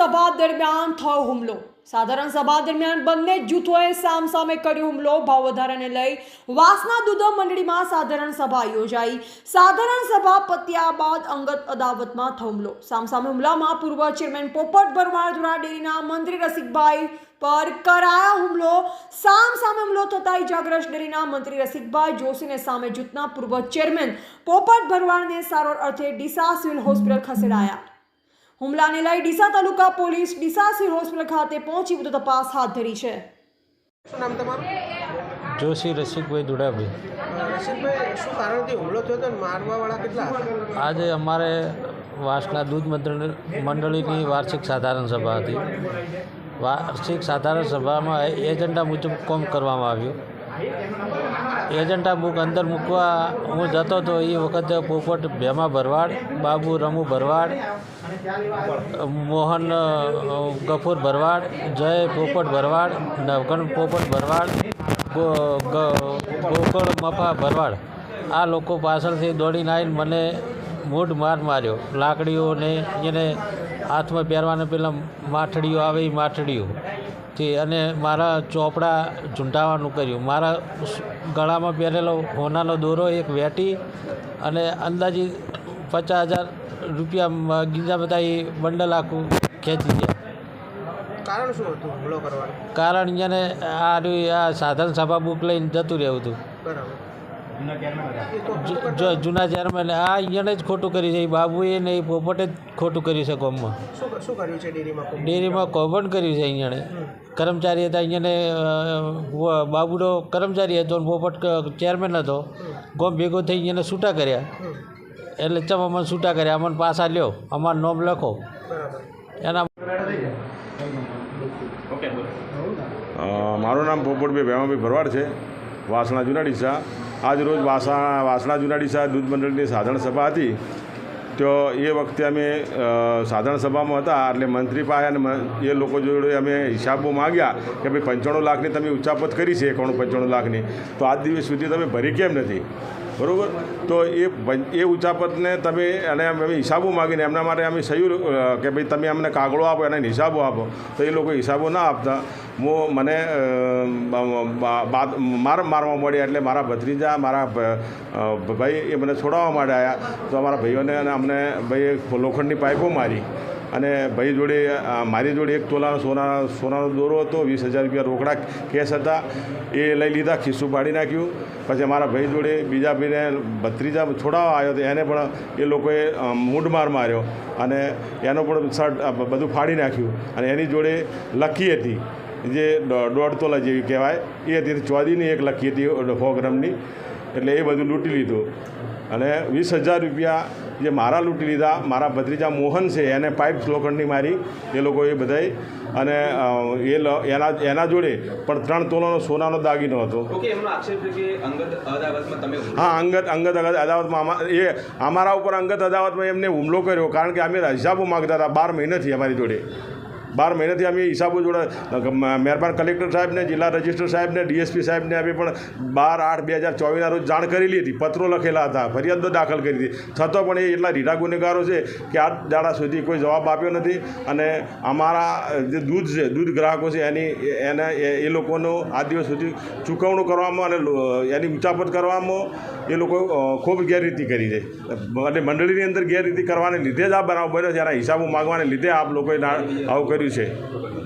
સભા દરમિયાન થયો હુમલો. સાધારણ સભા દરમિયાન બંને જૂથોએ સામસામે કર્યો હુમલો. ભાવ વધારાને લઈ વાસના દૂધો મંડળીમાં સાધારણ સભા યોજાઈ. સાધારણ સભા પત્યા બાદ અંગત અદાવતમાં થયો હુમલો. સામસામે હુમલામાં પૂર્વ ચેરમેન પોપટ દ્વારા ડેરીના મંત્રી રસિકભાઈ પર કરાયા હુમલો. સામ સામે હુમલો થતા ઇજાગ્રસ્ત ડેરીના મંત્રી રસિકભાઈ જોશીને સામે જૂથના પૂર્વ ચેરમેન પોપટ ભરવાડને સારવાર અર્થે ડીસા સિવિલ હોસ્પિટલ ખસેડાયા. હુમલાને લઈ Deesa taluka police Deesa civil hospital ખાતે પહોંચી વધુ તપાસ હાથ ધરી છે. શું નામ તમારું? જોશી રસિકભાઈ દુડાભાઈ. રશીદભાઈ શું કારણથી હુમલો થયો હતો મારવાવાળા કેટલા આજે અમારે વાસના દૂધ મંડળ મંડળીની વાર્ષિક સાધારણ સભા હતી. વાર્ષિક સાધારણ સભામાં એજન્ડા મુજબ કોમ કરવામાં આવ્યું. એજન્ડા બુક અંદર મૂકવા હું જતો હતો એ વખતે પોપટ ભેમા ભરવાડ બાબુ રમુ ભરવાડ મોહન ગફૂર ભરવાડ, જય પોપટ ભરવાડ, નવગણ પોપટ ભરવાડ ગોકળ મફા ભરવાડ. આ લોકો પાછળથી દોડીને આવીને મને મૂઢ માર માર્યો. લાકડીઓને, એને હાથમાં પહેરવાને પહેલાં માઠડીઓ આવે એ માઠડીઓ. થી અને મારા ચોપડા ઝૂંટાવાનું કર્યું. મારા ગળામાં પહેરેલો હોનાનો દોરો એક વેટી અને અંદાજિત પચાસ હજાર રૂપિયા ગીંજા બધા એ બંડલ આખું ખેંચી ગયા. કારણ શું હતું હુમલો કરવાનું? કારણ અહીંયાને આ આ સાધારણ સભા બુક લઈને જતું રહેવું હતું. બરાબર. જો- જૂના ચેરમેન આ અહીંયા જ ખોટું કર્યું છે એ બાબુએ ને એ પોપટે જ ખોટું કર્યું છે કોમમાં. શું શું કર્યું છે ડેરીમાં? ડેરીમાં કૌભાંડ કર્યું છે અહીંયાણે કર્મચારી હતા અહીંયાને બાબુડો કર્મચારી હતો પોપટ ચેરમેન હતો. ગોમ ભેગો થઈ અહીંયાને છૂટા કર્યા. એટલે ચમ અમને છૂટા કર્યા. અમને પાછા લ્યો. અમારું નામ લખો. એના મારું નામ પોપટભાઈ ભેમાભાઈ ભરવાડ છે. વાસણા જુનાડીસા આજ રોજ વાસણા વાસણા જુનાડીસા દૂધ મંડળની સાધારણ સભા હતી. તો એ વખતે અમે સાધારણ સભામાં હતા. એટલે મંત્રી પાસે અને એ લોકો જોડે અમે હિસાબો માગ્યા કે ભાઈ પંચાણું લાખની તમે ઉચ્ચાપત કરી છે એકાણું પંચાણું લાખની. તો આજ દિવસ સુધી તમે ભરી કેમ નથી? બરાબર? તો એ એ ઉચાપતને તમે અને અમે હિસાબો માગીને એમના માટે અમે સહયું કે ભાઈ તમે અમને કાગળો આપો, એને હિસાબો આપો, તો એ લોકો હિસાબો ના આપતા. હું મને માર, મારવા મળ્યા એટલે મારા ભત્રીજા, મારા ભાઈ એ મને છોડાવવા માટે આવ્યા તો અમારા ભાઈઓને અને અમને ભાઈ લોખંડની પાઇપો મારી. અને ભાઈ જોડે મારી જોડે એક તોલા સોના સોનાનો દોરો હતો વીસ હજાર રૂપિયા રોકડા કેસ હતા. એ લઈ લીધા ખિસ્સું પાડી નાખ્યું. પછી મારા ભાઈ જોડે બીજા ભાઈને ભત્રીજા છોડાવવા આવ્યો તો એને પણ એ લોકોએ અ, મૂઢમાર માર્યો અને એનો પણ શર્ટ બધું ફાડી નાખ્યું. અને એની જોડે લકી હતી જે દોઢ તોલા જેવી કહેવાય એ હતી ચોદીની એક લકી હતી સો ગ્રામની એટલે એ બધું લૂંટી લીધું. અને વીસ હજાર રૂપિયા જે મારા લૂંટી લીધા મારા ભત્રીજા મોહન છે એને પાઇપ લોખંડની મારી એ લોકોએ બધાય અને એ એના એના જોડે પણ ત્રણ તોલાનો સોનાનો દાગીનો હતો. ઓકે એમનો આક્ષેપ છે કે અંગત અદાવતમાં તમે હુમલો હા અંગત અંગત અંગત અદાવતમાં એ અમારા ઉપર અંગત અદાવતમાં એમને હુમલો કર્યો કારણ કે અમે હિસાબો માગતા હતા બાર મહિનાથી અમારી જોડે. બાર મહિનાથી અમે હિસાબો જોડે મહેરબાન કલેક્ટર સાહેબને, જિલ્લા રજિસ્ટર સાહેબને, ડીએસપી સાહેબને અમે પણ બાર આઠ બે હજાર ચોવીસના રોજ જાણ કરેલી હતી, પત્રો લખેલા હતા, ફરિયાદો દાખલ કરી હતી. છતાં પણ એ એટલા રીઢા ગુનેગારો છે કે આ દાડા સુધી કોઈ જવાબ આપ્યો નથી અને અમારા જે દૂધ છે, દૂધ ગ્રાહકો છે, એની એને, એ- લોકોનો આ દિવસ સુધી ચૂકવણું કરવામાં અને એની ઉચાપત કરવામાં એ લોકો ખૂબ ગેરરીતિ કરી છે. અને મંડળીની અંદર ગેરરીતિ કરવાને લીધે જ આ બનાવ બન્યો છે, એના હિસાબો માગવાને લીધે આપ લોકોએ આવું આવું કર્યું છે